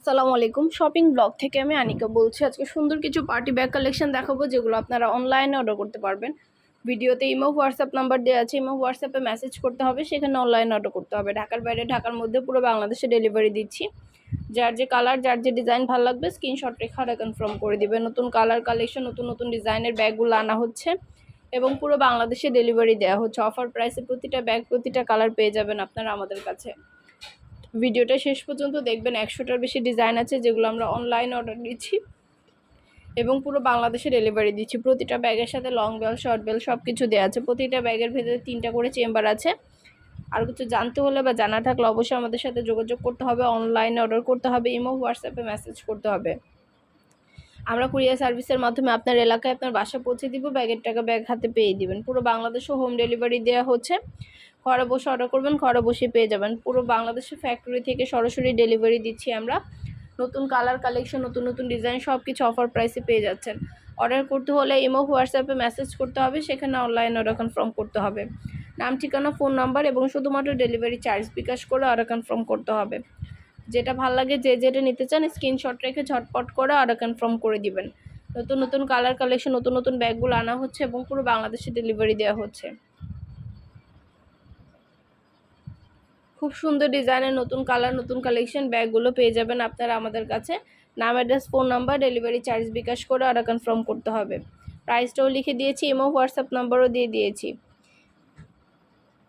আসসালামু আলাইকুম। Shopping blog থেকে আমি আনিকা বলছি। আজকে সুন্দর কিছু পার্টি ব্যাগ কালেকশন দেখাবো, যেগুলো আপনারা অনলাইনে অর্ডার করতে পারবেন। ভিডিওতে ইমো, হোয়াটসঅ্যাপ নাম্বার দেওয়া আছে। ইমো, হোয়াটসঅ্যাপে মেসেজ করতে হবে, সেখানে অনলাইনে অর্ডার করতে হবে। ঢাকার বাইরে, ঢাকার মধ্যে পুরো বাংলাদেশে ডেলিভারি দিচ্ছি। যার যে কালার যার যে ডিজাইন ভালো লাগবে স্ক্রিনশট রেখে কনফার্ম করে দিবে। নতুন কালার কালেকশন নতুন নতুন ডিজাইনের ব্যাগগুলো আনা হচ্ছে। এবং পুরো বাংলাদেশে ডেলিভারি দেওয়া হচ্ছে। অফার প্রাইসে প্রতিটা ব্যাগ প্রতিটা কালার পেয়ে যাবেন আপনারা আমাদের কাছে। ভিডিওটা শেষ পর্যন্ত দেখবেন। একশোটার বেশি ডিজাইন আছে যেগুলো আমরা অনলাইন অর্ডার দিচ্ছি এবং পুরো বাংলাদেশে ডেলিভারি দিচ্ছি। প্রতিটা ব্যাগের সাথে লং বেল শর্ট বেল সব কিছু দেওয়া আছে। প্রতিটা ব্যাগের ভেতরে তিনটা করে চেম্বার আছে। আর কিছু জানতে হলে বা জানা থাকলে অবশ্যই আমাদের সাথে যোগাযোগ করতে হবে অনলাইনে অর্ডার করতে হবে, ইমো হোয়াটসঅ্যাপে মেসেজ করতে হবে। আমরা কুরিয়ার সার্ভিসের মাধ্যমে আপনার এলাকায় আপনার বাসা পৌঁছে দিব ব্যাগের টাকা ব্যাগ হাতে পেয়ে দিবেন। পুরো বাংলাদেশে হোম ডেলিভারি দেওয়া হচ্ছে। ঘরে বসে অর্ডার করবেন, ঘরে বসে পেয়ে যাবেন। পুরো বাংলাদেশের ফ্যাক্টরি থেকে সরাসরি ডেলিভারি দিচ্ছি আমরা। নতুন কালার কালেকশন নতুন নতুন ডিজাইন সব কিছু অফার প্রাইসে পেয়ে যাচ্ছেন। অর্ডার করতে হলে ইমো হোয়াটসঅ্যাপে মেসেজ করতে হবে, সেখানে অনলাইন অর্ডার কনফার্ম করতে হবে। নাম, ঠিকানা ফোন নাম্বার এবং শুধুমাত্র ডেলিভারি চার্জ বিকাশ করে অর্ডার কনফার্ম করতে হবে। যেটা ভালো লাগে, যে যেটা নিতে চান স্ক্রিনশট রেখে ঝটপট করে অর্ডার কনফার্ম করে দিবেন। নতুন নতুন কালার কালেকশন নতুন নতুন ব্যাগগুলো আনা হচ্ছে এবং পুরো বাংলাদেশে ডেলিভারি দেওয়া হচ্ছে। খুব সুন্দর ডিজাইনের নতুন কালার, নতুন কালেকশন ব্যাগগুলো পেয়ে যাবেন আপনারা আমাদের কাছে। নাম address phone number delivery charge bKash করে অর্ডার কনফার্ম করতে হবে। প্রাইসটাও লিখে দিয়েছি এবং হোয়াটসঅ্যাপ নাম্বারও দিয়ে দিয়েছি।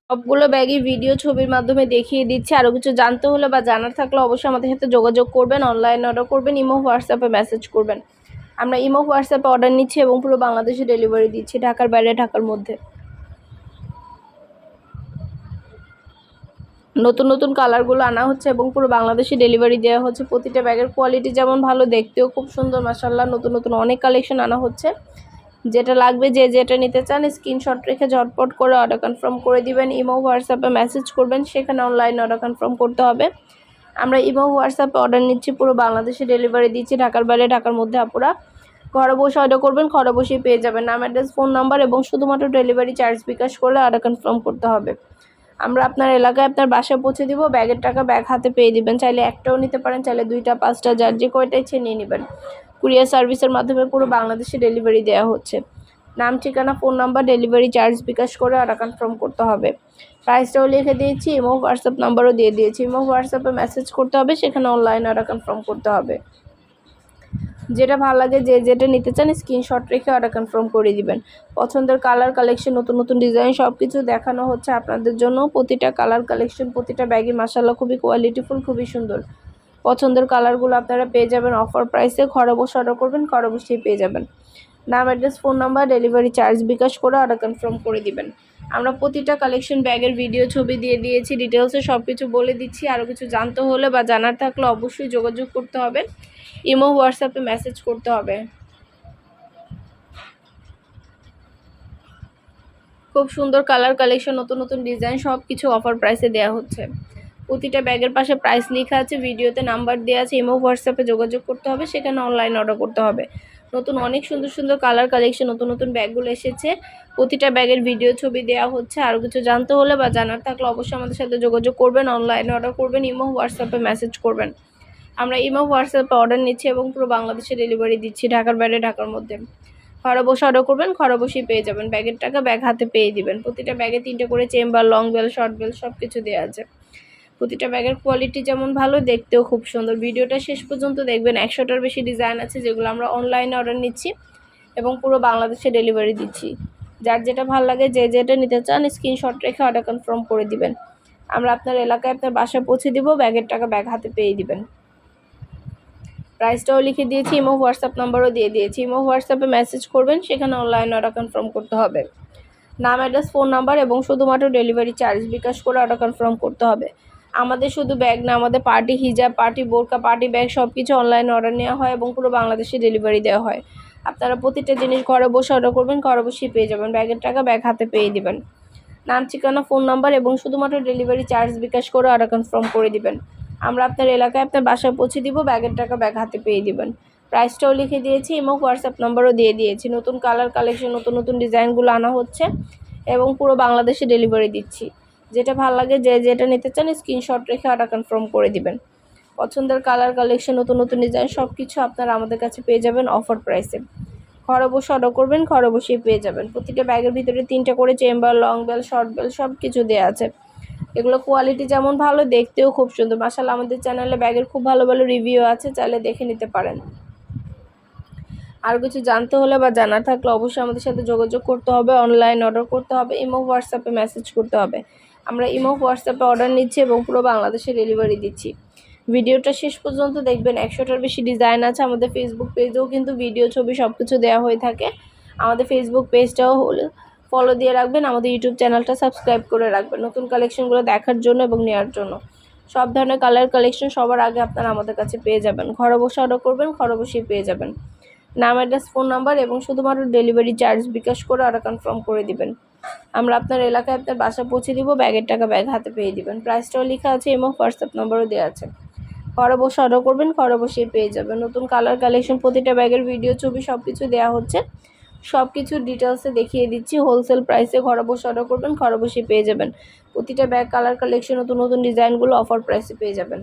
সবগুলো ব্যাগই ভিডিও ছবির মাধ্যমে দেখিয়ে দিচ্ছি। আরও কিছু জানতে হলে বা জানার থাকলে অবশ্যই আমাদের সাথে যোগাযোগ করবেন অনলাইনে অর্ডার করবেন ইমো হোয়াটসঅ্যাপে মেসেজ করবেন। আমরা ইমো হোয়াটসঅ্যাপে অর্ডার নিচ্ছি এবং পুরো বাংলাদেশে ডেলিভারি দিচ্ছি, ঢাকার বাইরে, ঢাকার মধ্যে। নতুন নতুন কালারগুলো আনা হচ্ছে এবং পুরো বাংলাদেশে ডেলিভারি দেওয়া হচ্ছে। প্রতিটা ব্যাগের কোয়ালিটি যেমন ভালো, দেখতেও খুব সুন্দর মাসাল্লাহ নতুন নতুন অনেক কালেকশন আনা হচ্ছে। যেটা লাগবে যে যেটা নিতে চান স্ক্রিনশট রেখে ঝটপট করে অর্ডার কনফার্ম করে দিবেন। ইমো, হোয়াটসঅ্যাপে মেসেজ করবেন, সেখানে অনলাইন অর্ডার কনফার্ম করতে হবে। আমরা ইমো, হোয়াটসঅ্যাপে অর্ডার নিচ্ছি, পুরো বাংলাদেশে ডেলিভারি দিচ্ছি। ঢাকার বাইরে, ঢাকার মধ্যে আপুরা ঘরে বসে অর্ডার করবেন, ঘরে বসেই পেয়ে যাবেন। নাম অ্যাড্রেস ফোন নাম্বার এবং শুধুমাত্র ডেলিভারি চার্জ বিকাশ করলে অর্ডার কনফার্ম করতে হবে। আমরা আপনার এলাকায় আপনার বাসায় পৌঁছে দিব, ব্যাগের টাকা ব্যাগ হাতে পেয়ে দিবেন। চাইলে একটাও নিতে পারেন, চাইলে দুইটা, পাঁচটা, যার যে কয়টা ইচ্ছে নিয়ে নেবেন। কুরিয়ার সার্ভিসের মাধ্যমে পুরো বাংলাদেশে ডেলিভারি দেওয়া হচ্ছে। নাম, ঠিকানা, phone number, delivery charge bKash করে অর্ডার কনফার্ম করতে হবে। প্রাইসটাও লিখে দিয়েছি ইমো হোয়াটসঅ্যাপ নাম্বারও দিয়ে দিয়েছি। ইমো হোয়াটসঅ্যাপে মেসেজ করতে হবে, সেখানে অনলাইন অর্ডার কনফার্ম করতে হবে। যেটা ভালো লাগে, যে যেটা নিতে চান স্ক্রিনশট রেখে অর্ডার কনফার্ম করে দিবেন। পছন্দের কালার কালেকশন নতুন নতুন ডিজাইন সব কিছু দেখানো হচ্ছে আপনাদের জন্য। প্রতিটা কালার কালেকশন প্রতিটা ব্যাগে মাসাল্লাহ খুবই কোয়ালিটিফুল খুবই সুন্দর। পছন্দের কালারগুলো আপনারা পেয়ে যাবেন অফার প্রাইসে ঘরে বসে অর্ডার করবেন, ঘরে বসেই পেয়ে যাবেন। নাম address phone number delivery charge bKash করে অর্ডার কনফার্ম করে দিবেন। আমরা প্রতিটা কালেকশন ব্যাগের ভিডিও ছবি দিয়ে দিয়েছি ডিটেলসে সব কিছু বলে দিচ্ছি আরও কিছু জানতে হলে বা জানার থাকলে অবশ্যই যোগাযোগ করতে হবে। ইমো হোয়াটসঅ্যাপে মেসেজ করতে হবে। খুব সুন্দর কালার কালেকশন নতুন নতুন ডিজাইন সব কিছু অফার প্রাইসে দেওয়া হচ্ছে। প্রতিটা ব্যাগের পাশে প্রাইস লেখা আছে ভিডিওতে নাম্বার দেওয়া আছে, ইমো হোয়াটসঅ্যাপে যোগাযোগ করতে হবে, সেখানে অনলাইন অর্ডার করতে হবে। নতুন অনেক সুন্দর সুন্দর কালার কালেকশন নতুন নতুন ব্যাগগুলো এসেছে। প্রতিটা ব্যাগের ভিডিও ছবি দেওয়া হচ্ছে। আরও কিছু জানতে হলে বা জানার থাকলে অবশ্যই আমাদের সাথে যোগাযোগ করবেন। অনলাইনে অর্ডার করবেন, ইমো হোয়াটসঅ্যাপে মেসেজ করবেন। আমরা ইমো হোয়াটসঅ্যাপে অর্ডার নিচ্ছি এবং পুরো বাংলাদেশে ডেলিভারি দিচ্ছি, ঢাকার বাইরে, ঢাকার মধ্যে। ঘরে বসে অর্ডার করবেন, ঘরে বসেই পেয়ে যাবেন। ব্যাগের টাকা ব্যাগ হাতে পেয়ে দিবেন। প্রতিটা ব্যাগে তিনটে করে chamber long belt short belt সব কিছু দেওয়া আছে। প্রতিটা ব্যাগের কোয়ালিটি যেমন ভালো, দেখতেও খুব সুন্দর। ভিডিওটা শেষ পর্যন্ত দেখবেন, একশোটার বেশি ডিজাইন আছে যেগুলো আমরা অনলাইনে অর্ডার নিচ্ছি এবং পুরো বাংলাদেশে ডেলিভারি দিচ্ছি। যার যেটা ভালো লাগে, যে যেটা নিতে চান স্ক্রিনশট রেখে অর্ডার কনফার্ম করে দিবেন। আমরা আপনার এলাকায় আপনার বাসায় পৌঁছে দিব, ব্যাগের টাকা ব্যাগ হাতে পেয়ে দিবেন। প্রাইসটাও লিখে দিয়েছি ইমো হোয়াটসঅ্যাপ নাম্বারও দিয়ে দিয়েছি। ইমো হোয়াটসঅ্যাপে মেসেজ করবেন, সেখানে অনলাইন অর্ডার কনফার্ম করতে হবে। নাম অ্যাড্রেস ফোন নাম্বার এবং শুধুমাত্র ডেলিভারি চার্জ বিকাশ করে অর্ডার কনফার্ম করতে হবে। আমাদের শুধু ব্যাগ না, আমাদের পার্টি হিজাব পার্টি বোরকা পার্টি ব্যাগ সব কিছু অনলাইনে অর্ডার নেওয়া হয় এবং পুরো বাংলাদেশে ডেলিভারি দেওয়া হয়। আপনারা প্রতিটা জিনিস ঘরে বসে অর্ডার করবেন, ঘরে বসেই পেয়ে যাবেন। ব্যাগের টাকা ব্যাগ হাতে পেয়ে দিবেন। নাম, ঠিকানা ফোন নাম্বার এবং শুধুমাত্র ডেলিভারি চার্জ বিকাশ করে অর্ডার কনফার্ম করে দিবেন। আমরা আপনার এলাকায় আপনার বাসায় পৌঁছে দিব ব্যাগের টাকা ব্যাগ হাতে পেয়ে দিবেন। প্রাইসটাও লিখে দিয়েছি এবং হোয়াটসঅ্যাপ নাম্বারও দিয়ে দিয়েছি। নতুন কালার কালেকশন নতুন নতুন ডিজাইনগুলো আনা হচ্ছে এবং পুরো বাংলাদেশে ডেলিভারি দিচ্ছি। যেটা ভালো লাগে, যে যেটা নিতে চান স্ক্রিনশট রেখে অর্ডার কনফার্ম করে দিবেন। পছন্দের কালার কালেকশন নতুন নতুন ডিজাইন সব কিছু আপনারা আমাদের কাছে পেয়ে যাবেন অফার প্রাইসে ঘরে বসে অর্ডার করবেন, ঘরে বসেই পেয়ে যাবেন। প্রতিটা ব্যাগের ভিতরে তিনটা করে chamber long belt short belt সব কিছু দেওয়া আছে। এগুলো কোয়ালিটি যেমন ভালো, দেখতেও খুব সুন্দর। মাসাল্লাহ আমাদের চ্যানেলে ব্যাগের খুব ভালো ভালো রিভিউ আছে, চাইলে দেখে নিতে পারেন। আর কিছু জানতে হলে বা জানার থাকলে অবশ্যই আমাদের সাথে যোগাযোগ করতে হবে অনলাইন অর্ডার করতে হবে, ইমো হোয়াটসঅ্যাপে মেসেজ করতে হবে। আমরা ইমো, হোয়াটসঅ্যাপে অর্ডার নিচ্ছি এবং পুরো বাংলাদেশে ডেলিভারি দিচ্ছি। ভিডিওটা শেষ পর্যন্ত দেখবেন, একশোটার বেশি ডিজাইন আছে। আমাদের ফেসবুক পেজেও কিন্তু ভিডিও ছবি সব কিছু দেওয়া হয়ে থাকে। আমাদের ফেসবুক পেজটাও হলে ফলো দিয়ে রাখবেন। আমাদের ইউটিউব চ্যানেলটা সাবস্ক্রাইব করে রাখবেন। নতুন কালেকশনগুলো দেখার জন্য এবং নেওয়ার জন্য। সব ধরনের কালার কালেকশন সবার আগে আপনারা আমাদের কাছে পেয়ে যাবেন। ঘরে বসে অর্ডার করবেন, ঘরে বসেই পেয়ে যাবেন। নাম অ্যাড্রেস ফোন নাম্বার এবং শুধুমাত্র ডেলিভারি চার্জ বিকাশ করে অর্ডার কনফার্ম করে দিবেন। আমরা আপনার এলাকায় আপনার বাসা পৌঁছে দিব, ব্যাগের টাকা ব্যাগ হাতে পেয়ে দিবেন। প্রাইসটাও লেখা আছে এবং হোয়াটসঅ্যাপ নম্বরও দেওয়া আছে। ঘরে বসে অর্ডার করবেন, ঘরে বসেই পেয়ে যাবেন। নতুন কালার কালেকশন প্রতিটা ব্যাগের ভিডিও ছবি সব কিছু দেওয়া হচ্ছে। সব কিছু ডিটেলসে দেখিয়ে দিচ্ছি। হোলসেল প্রাইসে ঘরে বসে অর্ডার করবেন, ঘরে বসেই পেয়ে যাবেন। প্রতিটা ব্যাগ কালার কালেকশন নতুন নতুন ডিজাইনগুলো অফার প্রাইসে পেয়ে যাবেন।